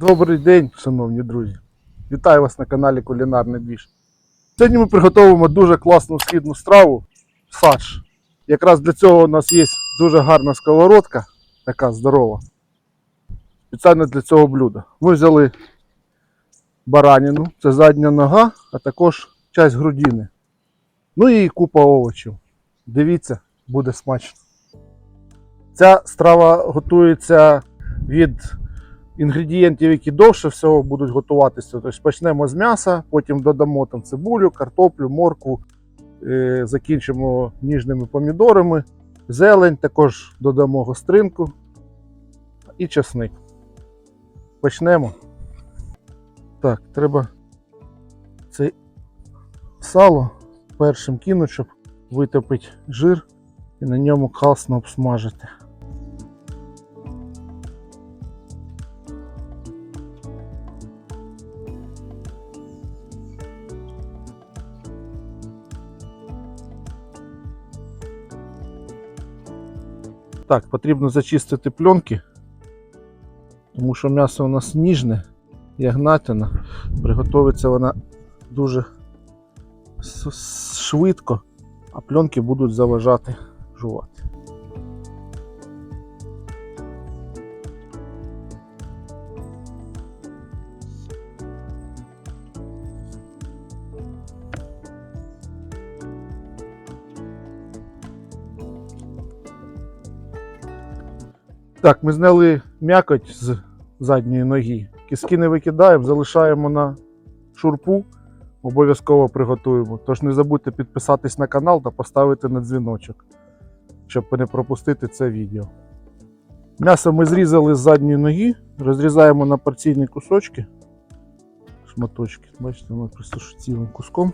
Добрий день, шановні друзі. Вітаю вас на каналі Кулінарний Двіж. Сьогодні ми приготуємо дуже класну східну страву садж. Якраз для цього у нас є дуже гарна сковородка, така здорова. Спеціально для цього блюда. Ми взяли баранину, це задня нога, а також часть грудини. Ну і купа овочів. Дивіться, буде смачно. Ця страва готується від інгредієнтів, які довше всього будуть готуватися. Тобто почнемо з м'яса, потім додамо там цибулю, картоплю, моркву, е, закінчимо ніжними помідорами, зелень, також додамо гостринку і часник. Почнемо. Так, треба це сало першим кинути, щоб витопити жир і на ньому класно обсмажити. Так, потрібно зачистити пленки, тому що м'ясо у нас ніжне, ягнатина. Приготовиться вона дуже швидко, а пленки будуть заважати жувати. Так, ми зняли м'якоть з задньої ноги. Кіски не викидаємо, залишаємо на шурпу. Обов'язково приготуємо. Тож не забудьте підписатись на канал та поставити на дзвіночок, щоб не пропустити це відео. М'ясо ми зрізали з задньої ноги, розрізаємо на порційні кусочки. Шматочки. Бачите, воно просто цілим куском.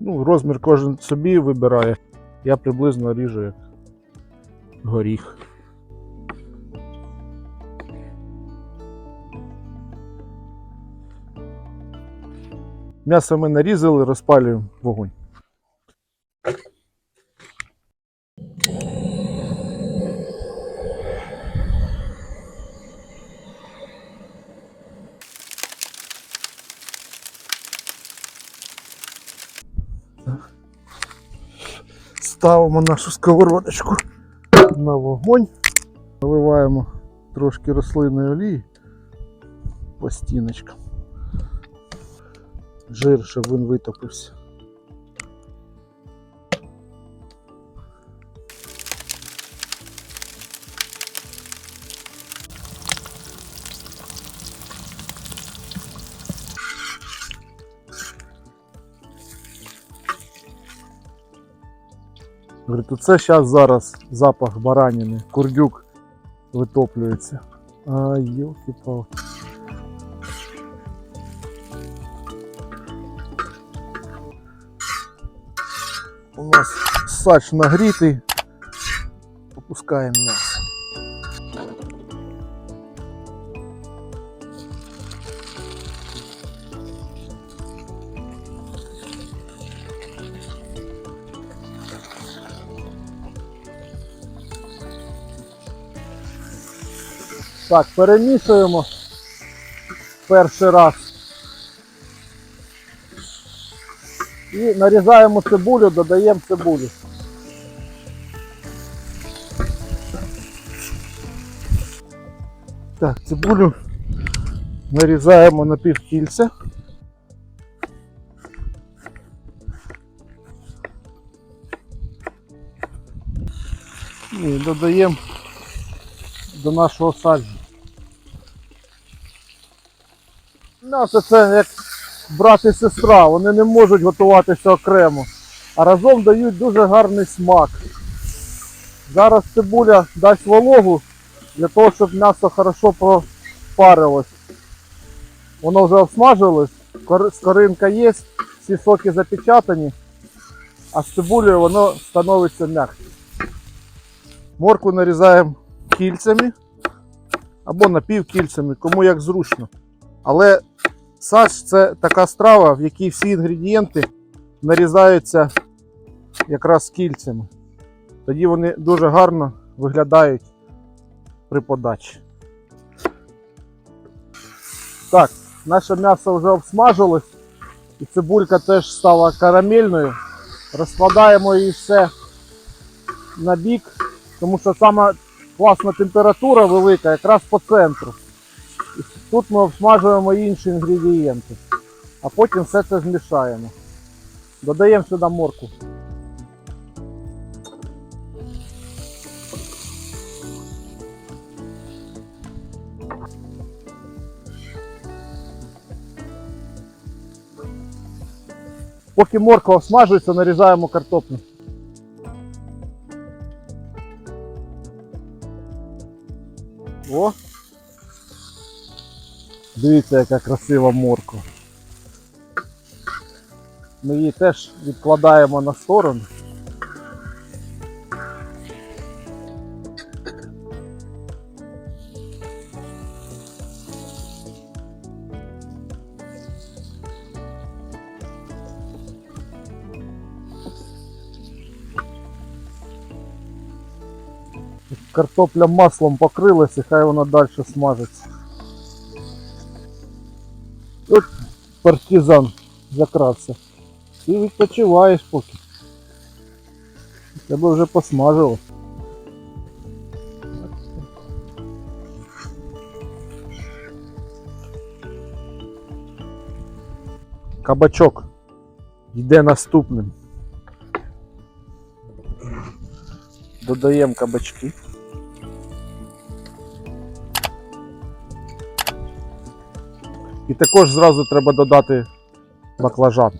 Ну, розмір кожен собі вибирає. Я приблизно ріжу як горіх. М'ясо ми нарізали, розпалюємо вогонь. Ставимо нашу сковородочку на вогонь, наливаємо трошки рослинної олії по стіночкам. Жир, щоб він витопився. Говорить, оце зараз зараз запах баранини, курдюк витоплюється. Ай, йолки палки У нас сач нагрітий. Опускаємо м'ясо. Так, перемішуємо перший раз. І нарізаємо цибулю, додаємо цибулю. Так, цибулю нарізаємо на півкільця. І додаємо до нашого саджу. М'ясо це як брат і сестра, вони не можуть готуватися окремо, а разом дають дуже гарний смак. Зараз цибуля дасть вологу для того, щоб м'ясо хорошо пропарилось. Воно вже обсмажилось, скоринка є, всі соки запечатані, а з цибулею воно становиться м'якше. Морку нарізаємо кільцями або напівкільцями, кому як зручно. Але саш це така страва, в якій всі інгредієнти нарізаються якраз кільцями. Тоді вони дуже гарно виглядають при подачі. Так, наше м'ясо вже обсмажилось, і цибулька теж стала карамельною. Розкладаємо її все на бік, тому що сама класна температура велика якраз по центру. Тут ми обсмажуємо інші інгредієнти, а потім все це змішаємо. Додаємо сюди морку. Поки морква обсмажується, нарізаємо картоплю. Дивіться, яка красива морква. Ми її теж відкладаємо на сторону. Картопля маслом покрилась і хай вона далі смажиться. От партизан закрався. Ти відпочиваєш поки. Тебе вже посмажило. Кабачок йде наступним. Додаємо кабачки. І також зразу треба додати баклажан.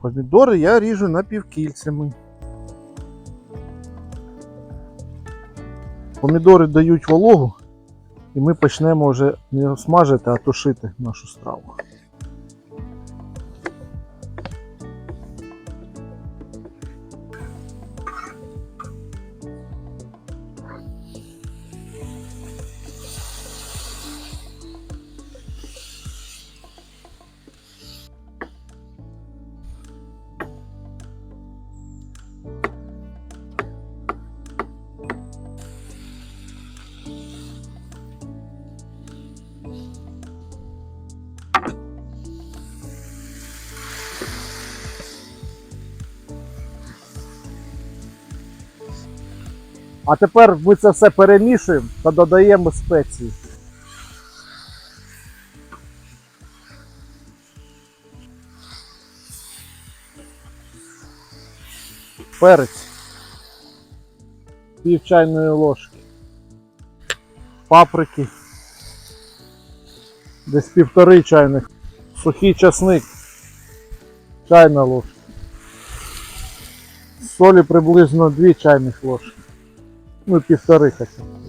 Помідори я ріжу напівкільцями. Помідори дають вологу, і ми почнемо вже не смажити, а тушити нашу страву. А тепер ми це все перемішуємо та додаємо спеції. Перець. Пів чайної ложки. Паприки. Десь півтори чайних. Сухий часник. Чайна ложка. Солі приблизно 2 чайних ложки. Ну, півтори хоча. б.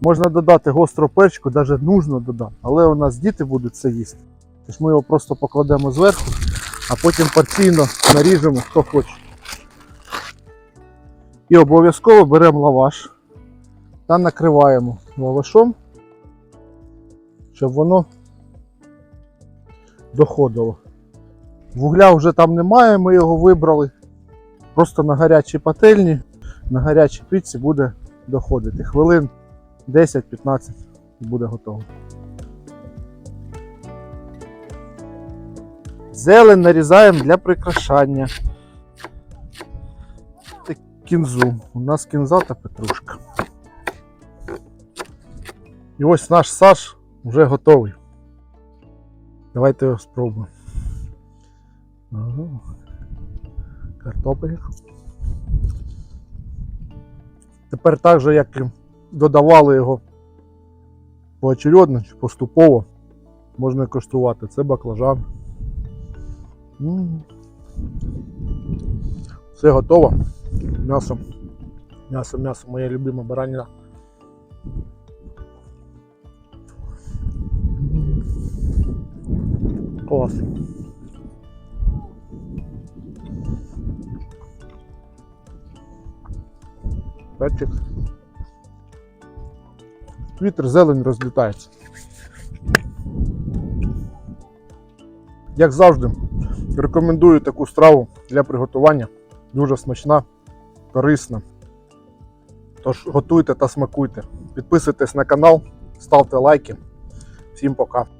Можна додати гострого перчику, навіть нужно додати, але у нас діти будуть це їсти. Тож ми його просто покладемо зверху, а потім порційно наріжемо хто хоче. І обов'язково беремо лаваш та накриваємо лавашом, щоб воно доходило. Вугля вже там немає, ми його вибрали. Просто на гарячій пательні, на гарячій піці буде доходити. Хвилин 10-15 і буде готово. Зелень нарізаємо для прикрашання. Кінзу. У нас кінза та петрушка. І ось наш саш вже готовий. Давайте спробуємо. Ага. Картопель. Тепер так же, як і додавали його поочередно чи поступово, можна коштувати. Це баклажан. Все готово. М'ясо. М'ясо, м'ясо, моя любима баранина. Клас. Перчик. Вітер зелень розлітається. Як завжди, рекомендую таку страву для приготування. Дуже смачна, корисна. Тож готуйте та смакуйте. Підписуйтесь на канал, ставте лайки. Всім пока.